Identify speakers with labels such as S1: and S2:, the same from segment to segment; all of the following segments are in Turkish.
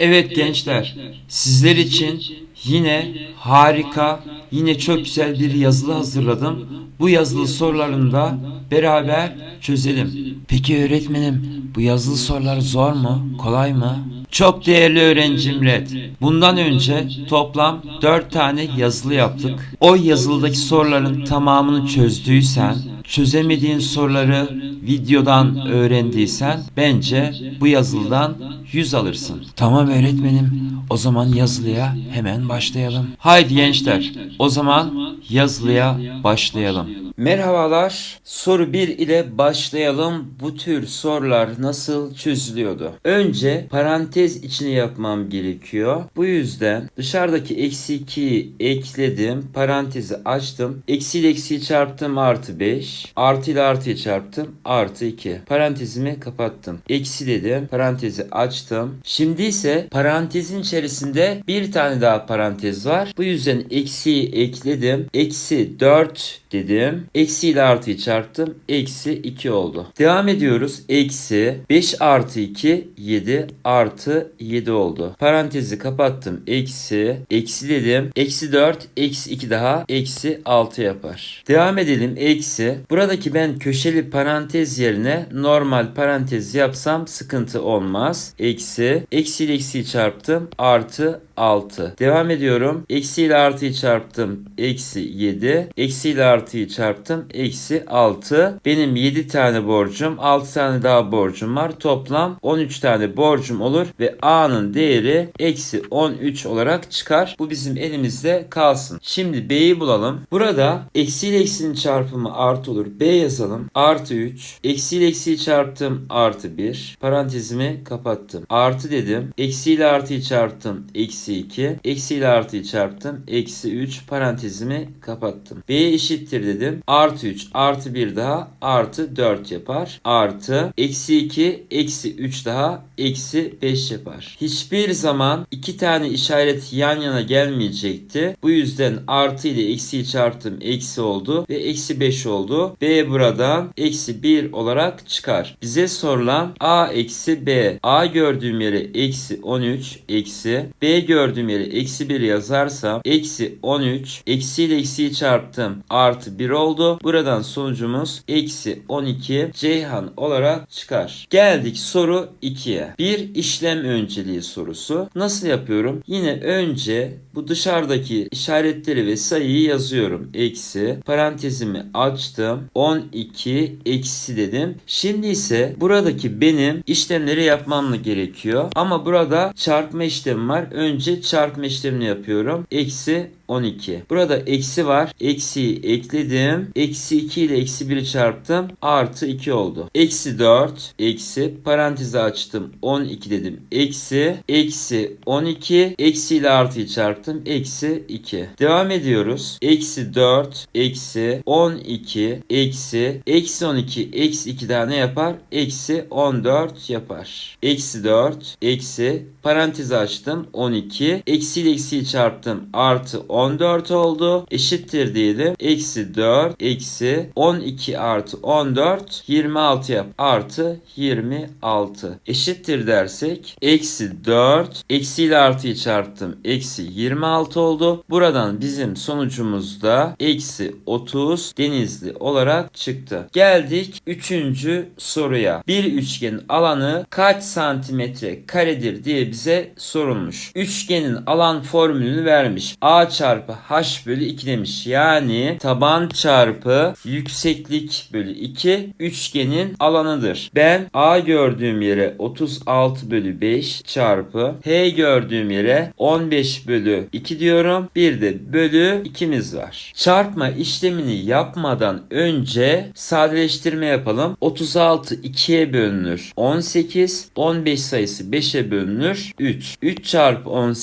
S1: Evet gençler, sizler için yine harika, yine çok güzel bir yazılı hazırladım. Bu yazılı sorularını da beraber çözelim. Peki öğretmenim, bu yazılı sorular zor mu, kolay mı? Çok değerli öğrencim Red. Bundan önce toplam 4 tane yazılı yaptık. O yazılıdaki soruların tamamını çözdüysen, çözemediğin soruları videodan öğrendiysen bence bu yazılıdan 100 alırsın. Tamam öğretmenim. O zaman yazılıya hemen başlayalım. Haydi gençler. O zaman yazılıya başlayalım. Merhabalar. Soru 1 ile başlayalım. Bu tür sorular nasıl çözülüyordu? Önce parantez içine yapmam gerekiyor. Bu yüzden dışarıdaki eksi 2'yi ekledim. Parantezi açtım. Eksi ile eksiyi çarptım artı 5. Artı ile artıyı çarptım artı 2. Parantezimi kapattım. Eksi dedim. Parantezi açtım. Şimdi ise parantezin içerisinde bir tane daha parantez var. Bu yüzden eksiyi ekledim. Eksi 4 dedim. Eksi ile artıyı çarptım. Eksi 2 oldu. Devam ediyoruz. Eksi 5 artı 2 7 artı 7 oldu. Parantezi kapattım. Eksi eksi dedim. Eksi 4 eksi 2 daha eksi 6 yapar. Devam edelim. Eksi. Buradaki ben köşeli parantez yerine normal parantez yapsam sıkıntı olmaz. Eksi. Eksi ile eksiyi çarptım. Artı 6. Devam ediyorum. Eksi ile artıyı çarptım. Eksi 7. Eksi ile artıyı çarptım. Eksi 6. Benim 7 tane borcum. 6 tane daha borcum var. Toplam 13 tane borcum olur. Ve A'nın değeri eksi 13 olarak çıkar. Bu bizim elimizde kalsın. Şimdi B'yi bulalım. Burada eksi ile eksinin çarpımı artı olur. B yazalım. Artı 3. Eksi ile eksiyi çarptım. Artı 1. Parantezimi kapattım. Artı dedim. Eksi ile artıyı çarptım. Eksi 2. Eksi ile artıyı çarptım. Eksi 3. Parantezimi kapattım. B eşittir dedim. Artı 3 artı 1 daha artı 4 yapar. Artı eksi 2 eksi 3 daha eksi 5 yapar. Hiçbir zaman iki tane işaret yan yana gelmeyecekti. Bu yüzden artı ile eksiyi çarptım. Eksi oldu ve eksi 5 oldu. B buradan eksi 1 olarak çıkar. Bize sorulan A eksi B. A gördüğüm yere eksi 13 eksi B gördüğüm yere eksi 1 yazarsam eksi 13 eksi ile eksiyi çarptım artı 1 oldu. Buradan sonucumuz eksi 12 Ceyhan olarak çıkar. Geldik soru 2'ye. Bir işlem önceliği sorusu. Nasıl yapıyorum? Yine önce bu dışarıdaki işaretleri ve sayıyı yazıyorum. Eksi parantezimi açtım. 12 eksi dedim. Şimdi ise buradaki benim işlemleri yapmam gerekiyor. Ama burada çarpma işlemi var. Önce çarpma işlemini yapıyorum. Eksi 12. Burada eksi var. Eksiyi ekledim. Eksi 2 ile eksi 1'i çarptım. Artı 2 oldu. Eksi 4. Eksi. Parantezi açtım. 12 dedim. Eksi. Eksi 12. Eksi ile artıyı çarptım. Eksi 2. Devam ediyoruz. Eksi 4. Eksi 12. Eksi. Eksi 12. Eksi 2 daha ne yapar? Eksi 14 yapar. Eksi 4. Eksi. Parantezi açtım. 12. Eksi ile eksiyi çarptım. Artı 14 oldu. Eşittir diyelim. Eksi 4 eksi 12 artı 14 26 yap. Artı 26. Eşittir dersek eksi 4 eksi ile artıyı çarptım. Eksi 26 oldu. Buradan bizim sonucumuz da eksi 30 denizli olarak çıktı. Geldik 3. soruya. Bir üçgenin alanı kaç santimetre karedir diye bize sorulmuş. Üçgenin alan formülünü vermiş. A çarpı h bölü 2 demiş. Yani taban çarpı yükseklik bölü 2 üçgenin alanıdır. Ben A gördüğüm yere 36 bölü 5 çarpı H gördüğüm yere 15 bölü 2 diyorum. Bir de bölü 2'miz var. Çarpma işlemini yapmadan önce sadeleştirme yapalım. 36 2'ye bölünür. 18 15 sayısı 5'e bölünür. 3. 3 çarpı 18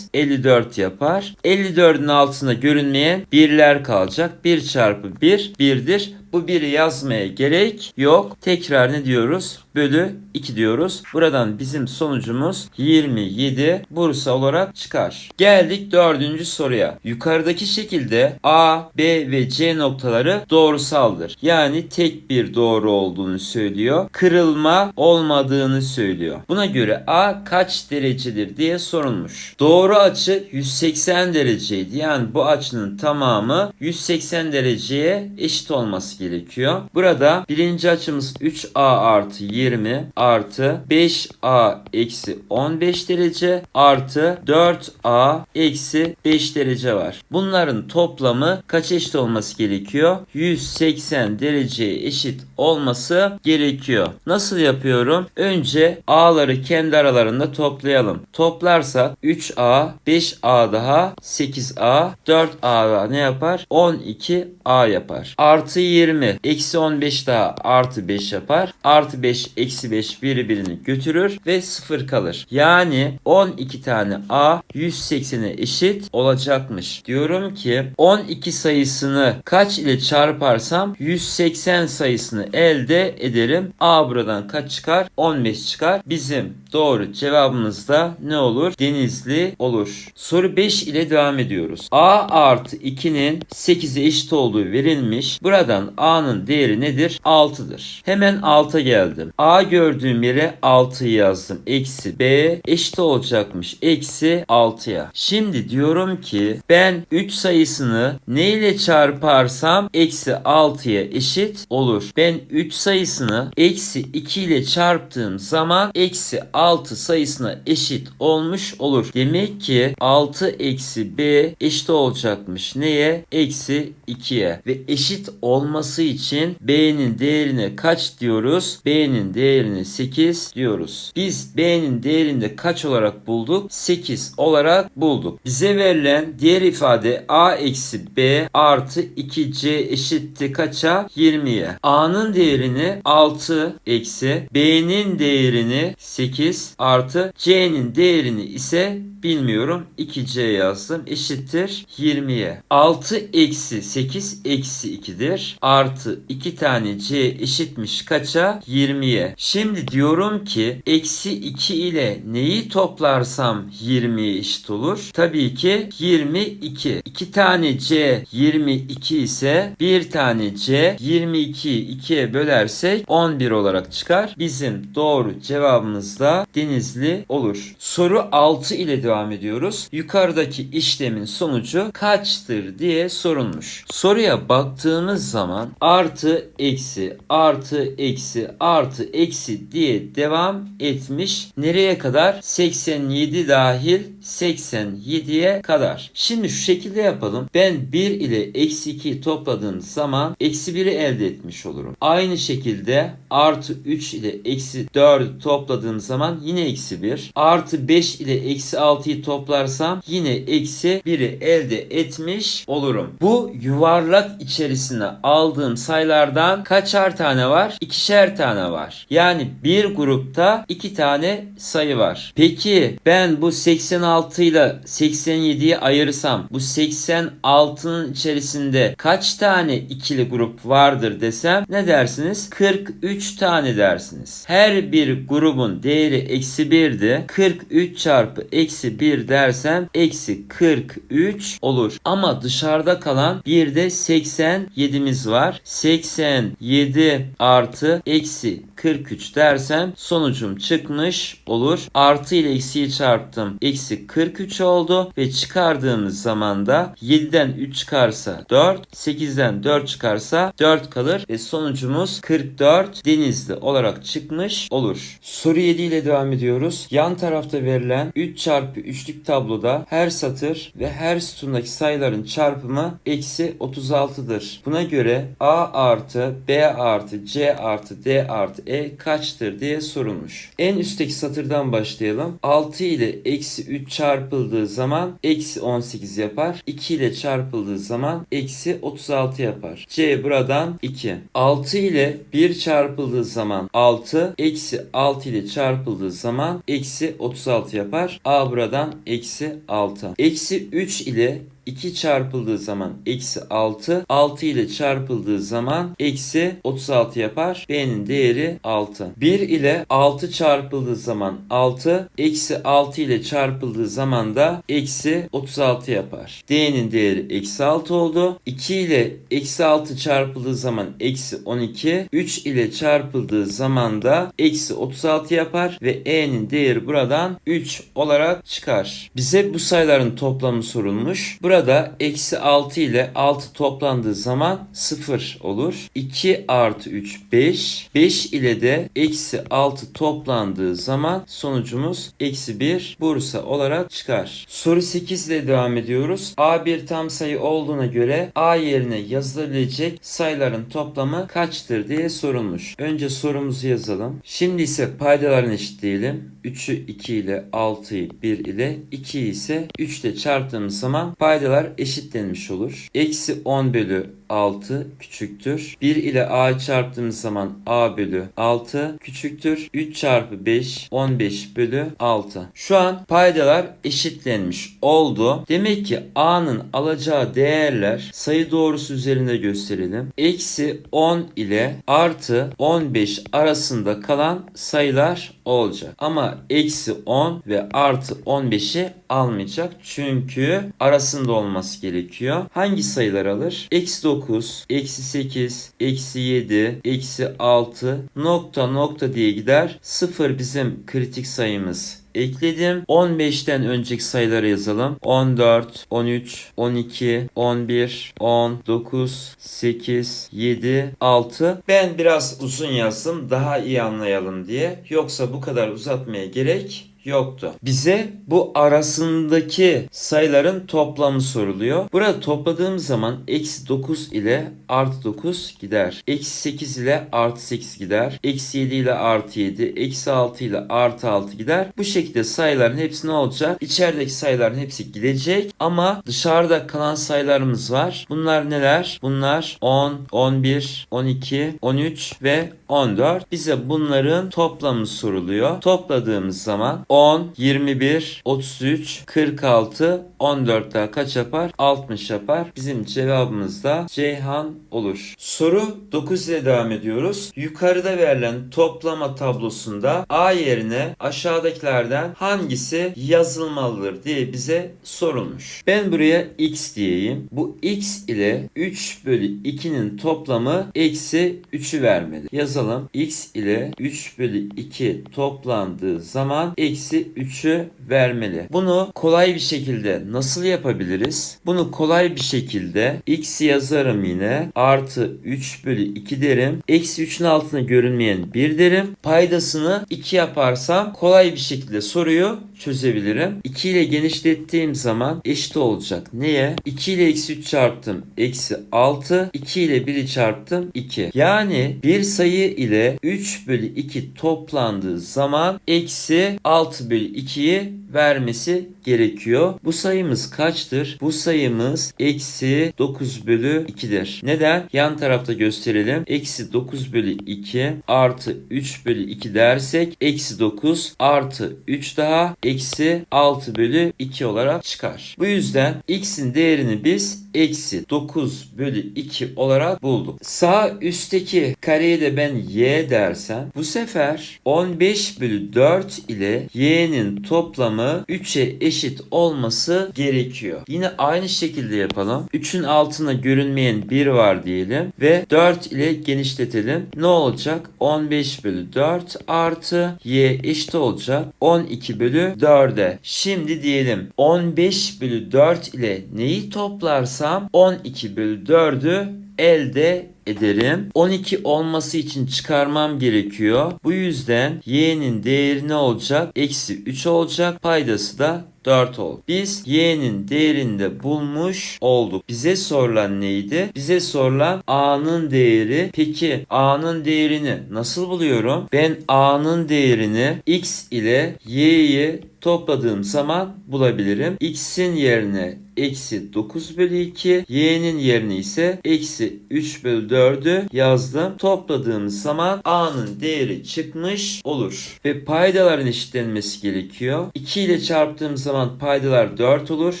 S1: 54 yapar. 54'ün altında görünmeyen birler kalacak. 1 çarpı 1 birdir. Bu 1'i yazmaya gerek yok. Tekrar ne diyoruz? Bölü 2 diyoruz. Buradan bizim sonucumuz 27 Bursa olarak çıkar. Geldik dördüncü soruya. Yukarıdaki şekilde A, B ve C noktaları doğrusaldır. Yani tek bir doğru olduğunu söylüyor. Kırılma olmadığını söylüyor. Buna göre A kaç derecedir diye sorulmuş. Doğru açı 180 dereceydi. Yani bu açının tamamı 180 dereceye eşit olması gerekiyor. Burada birinci açımız 3A artı 20 artı 5A eksi 15 derece artı 4A eksi 5 derece var. Bunların toplamı kaç eşit olması gerekiyor? 180 dereceye eşit olması gerekiyor. Nasıl yapıyorum? Önce A'ları kendi aralarında toplayalım. Toplarsak 3A, 5A daha 8A, 4A ne yapar? 12A yapar. Artı 20, eksi 15 daha artı 5 yapar. Artı 5, eksi 5 birbirini götürür ve 0 kalır. Yani 12 tane A 180'e eşit olacakmış. Diyorum ki 12 sayısını kaç ile çarparsam 180 sayısını elde ederim. A buradan kaç çıkar? 15 çıkar. Bizim doğru cevabımız da ne olur? Denizli olur. Soru 5 ile devam ediyoruz. A artı 2'nin 8'e eşit olduğu verilmiş. Buradan A'nın değeri nedir? 6'dır. Hemen 6'a geldim. A gördüğüm yere 6'yı yazdım. Eksi B eşit olacakmış. Eksi 6'ya. Şimdi diyorum ki ben 3 sayısını ne ile çarparsam eksi 6'ya eşit olur. Ben 3 sayısını eksi 2 ile çarptığım zaman eksi 6 sayısına eşit olmuş olur. Demek ki 6 eksi B eşit olacakmış. Neye? Eksi 2'ye. Ve eşit olması için B'nin değerine kaç diyoruz? B'nin değerini 8 diyoruz. Biz B'nin değerini de kaç olarak bulduk? 8 olarak bulduk. Bize verilen diğer ifade A eksi B artı 2C eşitti kaça? 20'ye. A'nın değerini 6 eksi B'nin değerini 8 artı C'nin değerini ise bilmiyorum 2C yazdım eşittir 20'ye. 6 eksi 8 eksi 2'dir. Artı 2 tane C eşitmiş kaça? 20'ye. Şimdi diyorum ki eksi 2 ile neyi toplarsam 20'ye eşit olur? Tabii ki 22. 2 tane C 22 ise bir tane C 22'yi 2'ye bölersek 11 olarak çıkar. Bizim doğru cevabımız da Denizli olur. Soru 6 ile devam ediyoruz. Yukarıdaki işlemin sonucu kaçtır diye sorulmuş. Soruya baktığımız zaman artı eksi artı eksi artı eksi diye devam etmiş. Nereye kadar? 87 dahil 87'ye kadar. Şimdi şu şekilde yapalım. Ben 1 ile eksi 2'yi topladığım zaman eksi 1'i elde etmiş olurum. Aynı şekilde artı 3 ile eksi 4'ü topladığım zaman yine eksi 1. Artı 5 ile eksi 6'yı toplarsam yine eksi 1'i elde etmiş olurum. Bu yuvarlak içerisine aldığım sayılardan kaçar tane var? İkişer tane var. Yani bir grupta iki tane sayı var. Peki ben bu 86 ile 87'yi ayırırsam bu 86'nın içerisinde kaç tane ikili grup vardır desem ne dersiniz? 43 tane dersiniz. Her bir grubun değeri eksi 1'di. 43 çarpı eksi 1 dersem eksi 43 olur. Ama dışarıda kalan bir de 87'miz var. 87 artı eksi 43 dersem sonucum çıkmış olur. Artı ile eksiyi çarptım. Eksi 43 oldu ve çıkardığımız zaman da 7'den 3 çıkarsa 4, 8'den 4 çıkarsa 4 kalır ve sonucumuz 44 denizli olarak çıkmış olur. Soru 7 ile devam ediyoruz. Yan tarafta verilen 3 çarpı 3'lük tabloda her satır ve her sütundaki sayıların çarpımı eksi 36'dır. Buna göre A artı B artı C artı D artı E kaçtır diye sorulmuş. En üstteki satırdan başlayalım. 6 ile eksi 3 çarpıldığı zaman eksi 18 yapar. 2 ile çarpıldığı zaman eksi 36 yapar. C buradan 2. 6 ile 1 çarpıldığı zaman 6, eksi 6 ile çarpıldığı zaman eksi 36 yapar. A buradan eksi 6. Eksi 3 ile 2 çarpıldığı zaman eksi 6. 6 ile çarpıldığı zaman eksi 36 yapar. B'nin değeri 6. 1 ile 6 çarpıldığı zaman 6. Eksi 6 ile çarpıldığı zaman da eksi 36 yapar. D'nin değeri eksi 6 oldu. 2 ile eksi 6 çarpıldığı zaman eksi 12. 3 ile çarpıldığı zaman da eksi 36 yapar ve E'nin değeri buradan 3 olarak çıkar. Bize bu sayıların toplamı sorulmuş. Burada eksi 6 ile 6 toplandığı zaman 0 olur. 2 artı 3 5. 5 ile de eksi 6 toplandığı zaman sonucumuz eksi 1 Bursa olarak çıkar. Soru 8 ile devam ediyoruz. A bir tam sayı olduğuna göre A yerine yazılabilecek sayıların toplamı kaçtır diye sorulmuş. Önce sorumuzu yazalım. Şimdi ise paydalarını eşitleyelim. 3'ü 2 ile 6'yı 1 ile 2 ise 3 ile çarptığımız zaman paydalar eşitlenmiş olur. Eksi 10 bölü 6 küçüktür. 1 ile a'yı çarptığımız zaman a bölü 6 küçüktür. 3 çarpı 5 15 bölü 6. Şu an paydalar eşitlenmiş oldu. Demek ki a'nın alacağı değerler sayı doğrusu üzerinde gösterelim. Eksi 10 ile artı 15 arasında kalan sayılar olacak. Ama eksi 10 ve artı 15'i almayacak. Çünkü arasında olması gerekiyor. Hangi sayılar alır? Eksi 9, eksi 8, eksi 7, eksi 6 nokta nokta diye gider. 0 bizim kritik sayımız ekledim. 15'ten önceki sayıları yazalım. 14, 13, 12, 11, 10, 9, 8, 7, 6. Ben biraz uzun yazdım daha iyi anlayalım diye. Yoksa bu kadar uzatmaya gerek yoktu. Bize bu arasındaki sayıların toplamı soruluyor. Burada topladığımız zaman eksi 9 ile artı 9 gider. Eksi 8 ile artı 8 gider. Eksi 7 ile artı 7. Eksi 6 ile artı 6 gider. Bu şekilde sayıların hepsi ne olacak? İçerideki sayıların hepsi gidecek. Ama dışarıda kalan sayılarımız var. Bunlar neler? Bunlar 10, 11, 12, 13 ve 14. Bize bunların toplamı soruluyor. Topladığımız zaman 10, 21, 33, 46, 14 daha kaç yapar? 60 yapar. Bizim cevabımız da Ceyhan olur. Soru 9 ile devam ediyoruz. Yukarıda verilen toplama tablosunda A yerine aşağıdakilerden hangisi yazılmalıdır diye bize sorulmuş. Ben buraya x diyeyim. Bu x ile 3 bölü 2'nin toplamı eksi 3'ü vermeli. Yazalım. x ile 3 bölü 2 toplandığı zaman eksi 3'ü vermeli. Bunu kolay bir şekilde nasıl yapabiliriz? Bunu kolay bir şekilde x yazarım yine. Artı 3 bölü 2 derim. Eksi 3'ün altına görünmeyen 1 derim. Paydasını 2 yaparsam kolay bir şekilde soruyu çözebilirim. 2 ile genişlettiğim zaman eşit olacak. Neye? 2 ile eksi 3 çarptım. Eksi 6. 2 ile 1'i çarptım. 2. Yani bir sayı ile 3 bölü 2 toplandığı zaman eksi 6 bölü 2'yi vermesi gerekiyor. Bu sayımız kaçtır? Bu sayımız eksi 9 bölü 2'dir. Neden? Yan tarafta gösterelim. Eksi 9 bölü 2 artı 3 bölü 2 dersek eksi 9 artı 3 daha eksi 6 bölü 2 olarak çıkar. Bu yüzden x'in değerini biz eksi 9 bölü 2 olarak bulduk. Sağ üstteki kareye de ben y dersem bu sefer 15 bölü 4 ile y'nin toplamı 3'e eşit olması gerekiyor. Yine aynı şekilde yapalım. 3'ün altına görünmeyen 1 var diyelim ve 4 ile genişletelim. Ne olacak? 15 bölü 4 artı y eşit olacak 12 bölü 4'e. Şimdi diyelim 15 bölü 4 ile neyi toplarsam 12 bölü 4'ü elde ederim. 12 olması için çıkarmam gerekiyor. Bu yüzden y'nin değeri ne olacak? Eksi 3 olacak. Paydası da 4 oldu. Biz y'nin değerini de bulmuş olduk. Bize sorulan neydi? Bize sorulan a'nın değeri. Peki a'nın değerini nasıl buluyorum? Ben a'nın değerini x ile y'yi topladığım zaman bulabilirim. X'in yerine eksi 9 bölü 2, y'nin yerine ise eksi 3 bölü 4'ü yazdım. Topladığımız zaman a'nın değeri çıkmış olur. Ve paydaların eşitlenmesi gerekiyor. 2 ile çarptığım zaman paydalar 4 olur.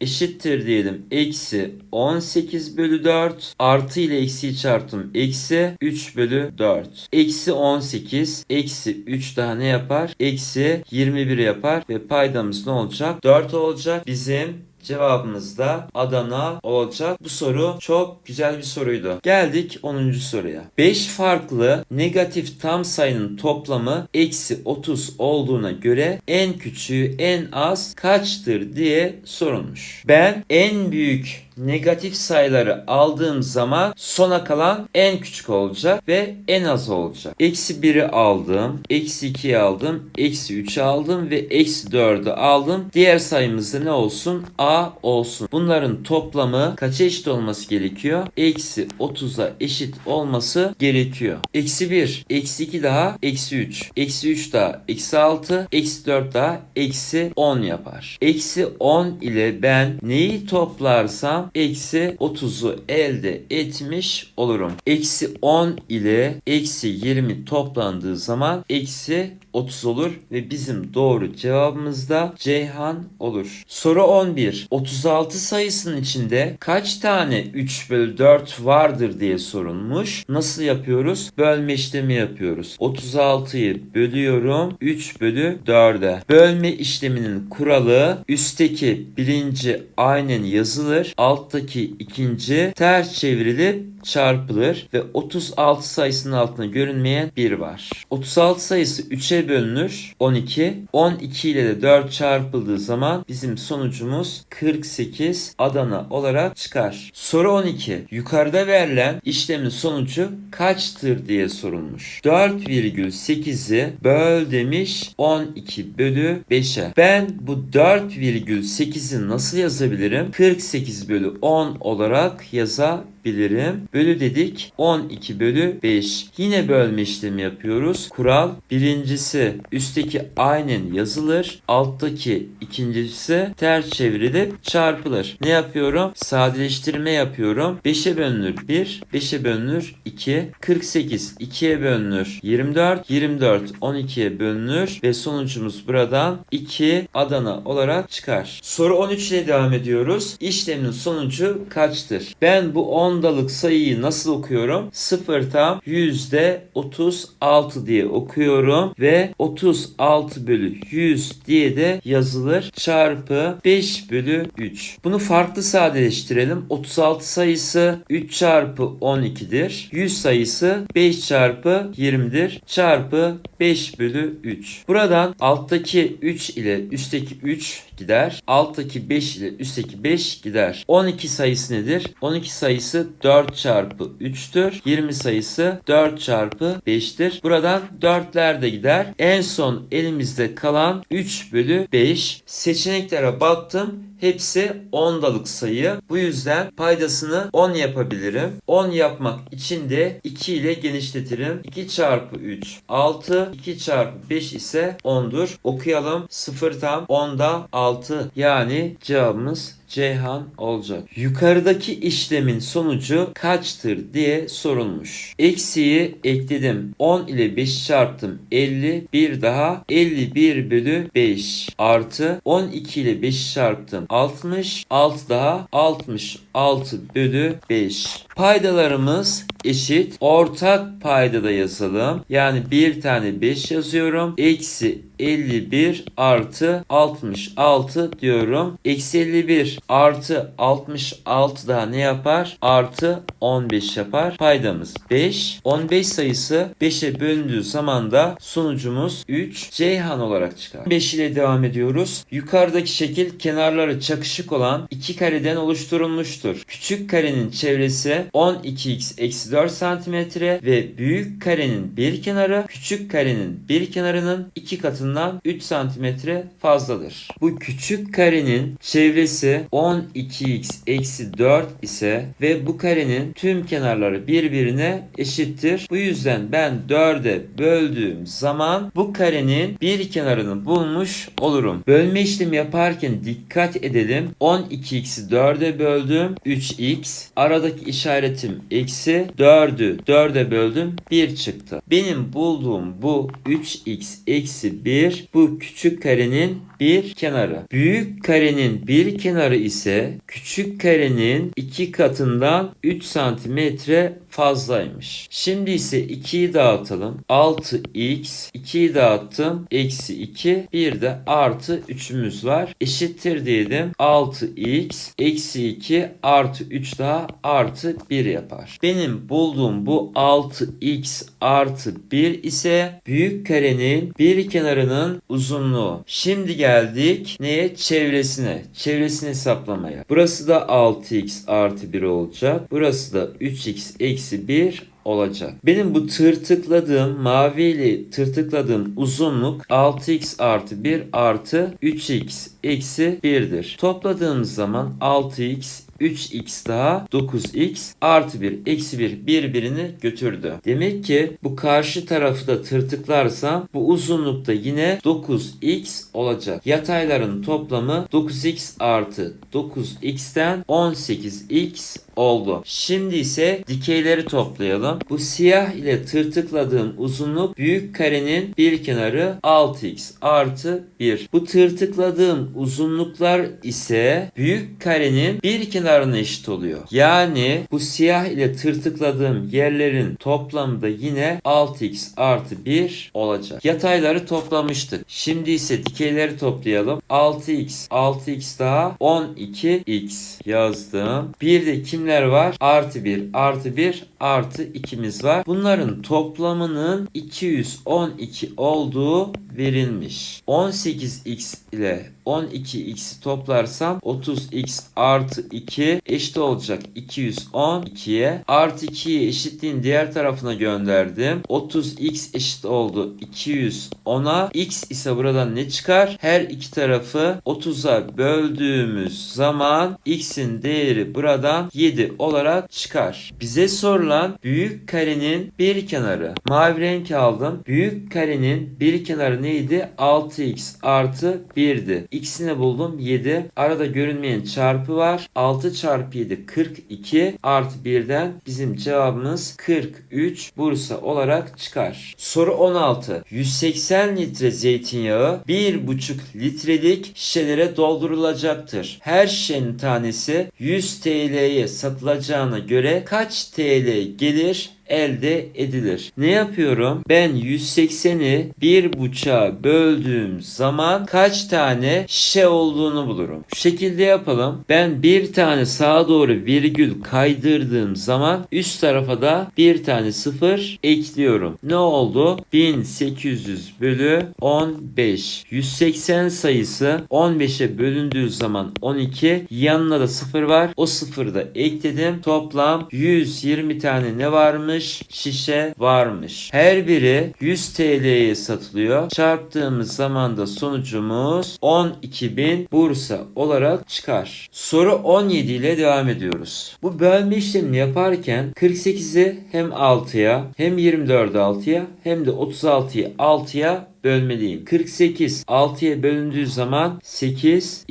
S1: Eşittir diyelim. Eksi 18 bölü 4 artı ile eksiyi çarptım. Eksi 3 bölü 4. Eksi 18 eksi 3 daha ne yapar? Eksi 21 yapar ve paydamız ne olacak? 4 olacak. Bizim Cevabımız da Adana olacak. Bu soru çok güzel bir soruydu. Geldik 10. soruya. 5 farklı negatif tam sayının toplamı eksi 30 olduğuna göre en küçüğü en az kaçtır diye sorulmuş. Ben en büyük negatif sayıları aldığım zaman sona kalan en küçük olacak ve en az olacak. Eksi 1'i aldım, eksi 2'yi aldım, eksi 3'ü aldım ve eksi 4'ü aldım. Diğer sayımızda ne olsun? A olsun. Bunların toplamı kaça eşit olması gerekiyor? Eksi 30'a eşit olması gerekiyor. Eksi 1, eksi 2 daha eksi 3, eksi 3 daha eksi 6, eksi 4 daha eksi 10 yapar. Eksi 10 ile ben neyi toplarsam eksi 30'u elde etmiş olurum. Eksi 10 ile eksi 20 toplandığı zaman eksi 30 olur ve bizim doğru cevabımız da Ceyhan olur. Soru 11. 36 sayısının içinde kaç tane 3 bölü 4 vardır diye sorulmuş. Nasıl yapıyoruz? Bölme işlemi yapıyoruz. 36'yı bölüyorum 3 bölü 4'e. Bölme işleminin kuralı üstteki birinci aynen yazılır. Alttaki ikinci ters çevrilip çarpılır ve 36 sayısının altına görünmeyen 1 var. 36 sayısı 3'e bölünür 12. 12 ile de 4 çarpıldığı zaman bizim sonucumuz 48 Adana olarak çıkar. Soru 12. Yukarıda verilen işlemin sonucu kaçtır diye sorulmuş. 4,8'i böl demiş 12 bölü 5'e. Ben bu 4,8'i nasıl yazabilirim? 48 bölü 10 olarak yazabilirim. Bölü dedik 12 bölü 5. Yine bölme işlemi yapıyoruz. Kural birincisi üstteki aynen yazılır. Alttaki ikincisi ters çevrilip çarpılır. Ne yapıyorum? Sadeleştirme yapıyorum. 5'e bölünür 1, 5'e bölünür 2, 48 2'ye bölünür 24, 24 12'ye bölünür ve sonucumuz buradan 2 Adana olarak çıkar. Soru 13 ile devam ediyoruz. İşlemin sonucu kaçtır? Ben bu ondalık sayıyı nasıl okuyorum? 0 tam yüzde 36 diye okuyorum ve 36 bölü 100 diye de yazılır. Çarpı 5 bölü 3. Bunu farklı sadeleştirelim. 36 sayısı 3 çarpı 12'dir. 100 sayısı 5 çarpı 20'dir. Çarpı 5 bölü 3. Buradan alttaki 3 ile üstteki 3 gider. Alttaki 5 ile üstteki 5 gider. 12 sayısı nedir? 12 sayısı 4 çarpı 3'tür. 20 sayısı 4 çarpı 5'tir. Buradan 4'ler de gider. En son elimizde kalan 3 bölü 5. Seçeneklere baktım. Hepsi ondalık sayı. Bu yüzden paydasını 10 yapabilirim. 10 yapmak için de 2 ile genişletirim. 2 çarpı 3 6. 2 çarpı 5 ise 10'dur. Okuyalım. 0 tam 10'da 6. Yani cevabımız Ceyhan olacak. Yukarıdaki işlemin sonucu kaçtır diye sorulmuş. Eksiği ekledim. 10 ile 5 çarptım. 50. Bir daha 51 bölü 5 artı 12 ile 5 çarptım. 60. 6 daha 66 bölü 5. Paydalarımız eşit. Ortak paydada yazalım. Yani bir tane 5 yazıyorum. Eksi 51 artı 66 diyorum. Eksi 51 artı 66 daha ne yapar? Artı 15 yapar. Paydamız 5. 15 sayısı 5'e bölündüğü zaman da sonucumuz 3 Ceyhan olarak çıkar. 5 ile devam ediyoruz. Yukarıdaki şekil kenarları çakışık olan iki kareden oluşturulmuştur. Küçük karenin çevresi 12x eksi 4 santimetre ve büyük karenin bir kenarı küçük karenin bir kenarının iki katından 3 santimetre fazladır. Bu küçük karenin çevresi 12x eksi 4 ise ve bu karenin tüm kenarları birbirine eşittir. Bu yüzden ben 4'e böldüğüm zaman bu karenin bir kenarını bulmuş olurum. Bölme işlemi yaparken dikkat edelim. 12x'i 4'e böldüm 3x. Aradaki işaretim eksi 4'ü 4'e böldüm 1 çıktı. Benim bulduğum bu 3x eksi 1 bu küçük karenin bir kenarı. Büyük karenin bir kenarı ise küçük karenin iki katından 3 santimetre fazlaymış. Şimdi ise 2'yi dağıtalım. 6x 2'yi dağıttım. Eksi 2 bir de artı 3'ümüz var. Eşittir diyelim. 6x eksi 2 artı 3 daha artı 1 yapar. Benim bulduğum bu 6x artı 1 ise büyük karenin bir kenarının uzunluğu. Şimdi geldik neye? Çevresine. Çevresini hesaplamaya. Burası da 6x artı 1 olacak. Burası da 3x eksi 1 olacak. Benim bu tırtıkladığım maviyle tırtıkladığım uzunluk 6x artı 1 artı 3x eksi 1'dir. Topladığımız zaman 6x 3x daha 9x artı 1 eksi 1 birbirini götürdü. Demek ki bu karşı tarafı da tırtıklarsam bu uzunlukta yine 9x olacak. Yatayların toplamı 9x artı 9x'ten 18x oldu. Şimdi ise dikeyleri toplayalım. Bu siyah ile tırtıkladığım uzunluk büyük karenin bir kenarı 6x artı 1. Bu tırtıkladığım uzunluklar ise büyük karenin bir kenarına eşit oluyor. Yani bu siyah ile tırtıkladığım yerlerin toplamı da yine 6x artı 1 olacak. Yatayları toplamıştık. Şimdi ise dikeyleri toplayalım. 6x 6x daha 12x yazdım. Bir de kimler var? Artı 1 artı 1 artı 2'miz var. Bunların toplamının 212 olduğu verilmiş. 18x ile 12x'i toplarsam 30x artı 2 eşit olacak 212'ye. Artı 2'yi eşitliğin diğer tarafına gönderdim. 30x eşit oldu 210'a. x ise buradan ne çıkar? Her iki tarafı 30'a böldüğümüz zaman x'in değeri buradan 7 olarak çıkar. Bize sorulan büyük karenin bir kenarı. Mavi renk aldım. Büyük karenin bir kenarı neydi? 6x artı 1'di. X'ini buldum 7. Arada görünmeyen çarpı var. 6 çarpı 7 42 artı 1'den bizim cevabımız 43 Bursa olarak çıkar. Soru 16. 180 litre zeytinyağı 1,5 litrelik şişelere doldurulacaktır. Her şişenin tanesi 100 TL'ye satılacağına göre kaç TL gelir elde edilir. Ne yapıyorum? Ben 180'i bir buçuğa böldüğüm zaman kaç tane şişe olduğunu bulurum. Şu şekilde yapalım. Ben bir tane sağa doğru virgül kaydırdığım zaman üst tarafa da bir tane sıfır ekliyorum. Ne oldu? 1800 bölü 15. 180 sayısı 15'e bölündüğü zaman 12. Yanına da sıfır var. O sıfırı da ekledim. Toplam 120 tane ne varmış? Şişe varmış. Her biri 100 TL'ye satılıyor. Çarptığımız zaman da sonucumuz 12.000 Bursa olarak çıkar. Soru 17 ile devam ediyoruz. Bu bölme işlemini yaparken 48'i hem 6'ya hem 24'ü 6'ya hem de 36'yı 6'ya bölmeliyim. 48 6'ya bölündüğü zaman 8x.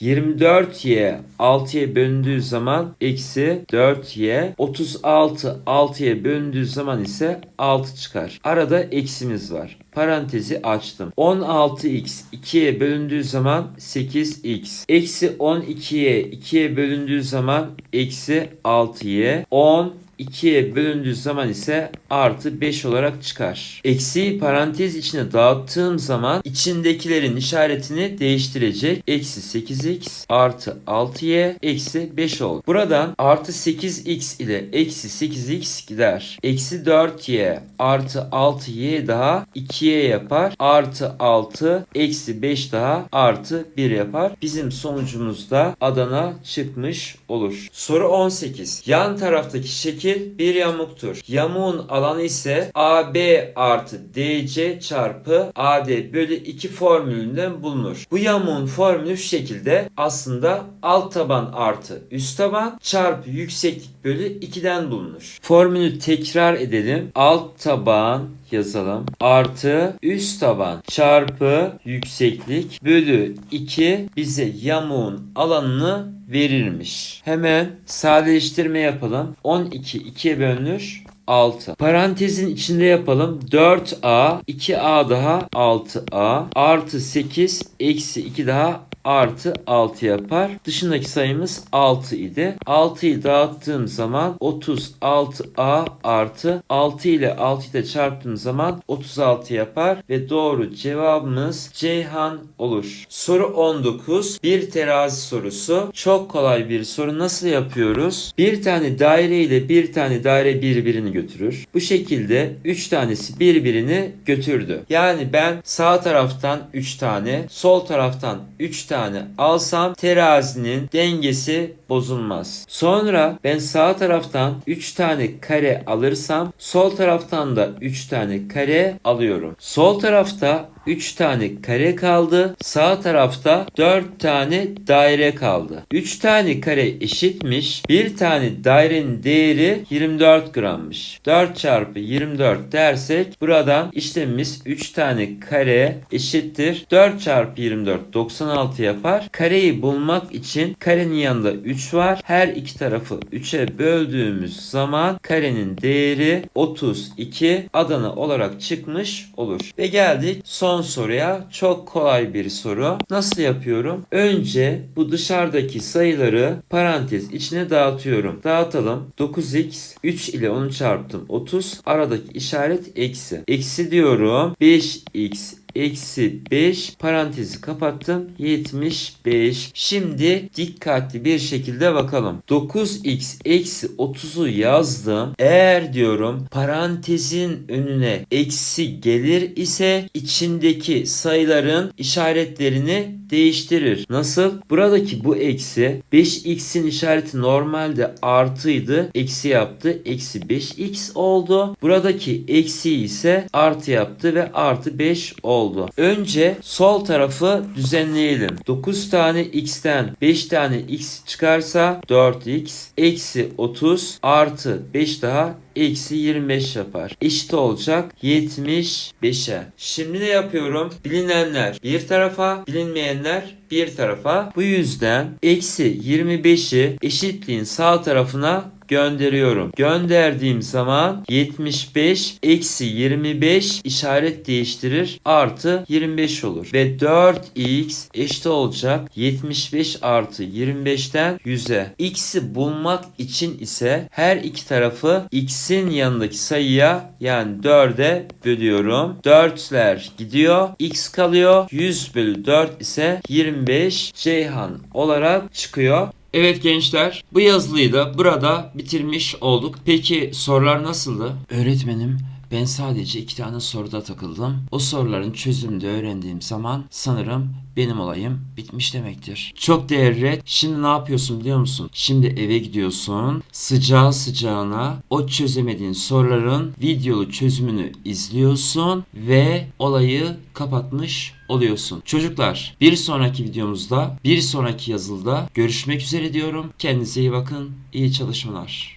S1: 24y 6'ya bölündüğü zaman eksi 4y. 36 6'ya bölündüğü zaman ise 6 çıkar. Arada eksimiz var. Parantezi açtım. 16x 2'ye bölündüğü zaman 8x. Eksi 12'ye 2'ye bölündüğü zaman eksi 6y. 10 2'ye bölündüğü zaman ise artı 5 olarak çıkar. Eksiği parantez içine dağıttığım zaman içindekilerin işaretini değiştirecek. Eksi 8x artı 6y eksi 5 oldu. Buradan artı 8x ile eksi 8x gider. Eksi 4y artı 6y daha 2y yapar. Artı 6 eksi 5 daha artı 1 yapar. Bizim sonucumuz da Adana çıkmış olur. Soru 18. Yan taraftaki şekil bir yamuktur. Yamuğun alanı ise AB artı DC çarpı AD bölü 2 formülünden bulunur. Bu yamuğun formülü şu şekilde aslında alt taban artı üst taban çarpı yükseklik bölü 2'den bulunur. Formülü tekrar edelim. Alt taban yazalım. Artı üst taban çarpı yükseklik bölü 2 bize yamuğun alanını verirmiş. Hemen sadeleştirme yapalım. 12 2'ye bölünür. 6. Parantezin içinde yapalım. 4a, 2a daha 6a, artı 8, eksi 2 daha artı 6 yapar. Dışındaki sayımız 6 idi. 6'yı dağıttığım zaman 36a artı 6 ile 6'yı da çarptığım zaman 36 yapar ve doğru cevabımız Ceyhan olur. Soru 19. Bir terazi sorusu. Çok kolay bir soru. Nasıl yapıyoruz? Bir tane daire ile bir tane daire birbirini götürür. Bu şekilde 3 tanesi birbirini götürdü. Yani ben sağ taraftan 3 tane, sol taraftan 3 tane alsam terazinin dengesi bozulmaz. Sonra ben sağ taraftan 3 tane kare alırsam sol taraftan da 3 tane kare alıyorum. Sol tarafta 3 tane kare kaldı. Sağ tarafta 4 tane daire kaldı. 3 tane kare eşitmiş. Bir tane dairenin değeri 24 grammış. 4 çarpı 24 dersek buradan işlemimiz 3 tane kare eşittir. 4 çarpı 24 96 yapar. Kareyi bulmak için karenin yanında 3 var. Her iki tarafı 3'e böldüğümüz zaman karenin değeri 32 Adana olarak çıkmış olur. Ve geldik son soruya. Çok kolay bir soru. Nasıl yapıyorum? Önce bu dışarıdaki sayıları parantez içine dağıtıyorum. Dağıtalım. 9x 3 ile onu çarptım. 30. Aradaki işaret eksi. Eksi diyorum. 5x eksi 5 parantezi kapattım. 75 şimdi dikkatli bir şekilde bakalım. 9x eksi 30'u yazdım. Eğer diyorum parantezin önüne eksi gelir ise içindeki sayıların işaretlerini değiştirir. Nasıl? Buradaki bu eksi 5x'in işareti normalde artıydı. Eksi yaptı. Eksi 5x oldu. Buradaki eksi ise artı yaptı ve artı 5 oldu önce sol tarafı düzenleyelim 9 tane x'ten 5 tane x çıkarsa 4x eksi 30 artı 5 daha eksi 25 yapar. Eşit olacak 75'e. Şimdi ne yapıyorum? Bilinenler bir tarafa, bilinmeyenler bir tarafa. Bu yüzden eksi 25'i eşitliğin sağ tarafına gönderiyorum. Gönderdiğim zaman 75 eksi 25 işaret değiştirir artı 25 olur. Ve 4x eşit olacak 75 artı 25'ten 100'e. X'i bulmak için ise her iki tarafı x'in yanındaki sayıya yani 4'e bölüyorum. 4'ler gidiyor. x kalıyor. 100 bölü 4 ise 25 Ceyhan olarak çıkıyor. Evet gençler bu yazılıyı da burada bitirmiş olduk. Peki sorular nasıldı? Öğretmenim ben sadece iki tane soruda takıldım. O soruların çözümünü de öğrendiğim zaman sanırım benim olayım bitmiş demektir. Çok değerli. Şimdi ne yapıyorsun biliyor musun? Şimdi eve gidiyorsun. Sıcağı sıcağına o çözemediğin soruların videolu çözümünü izliyorsun ve olayı kapatmış oluyorsun. Çocuklar bir sonraki videomuzda bir sonraki yazılıda görüşmek üzere diyorum. Kendinize iyi bakın. İyi çalışmalar.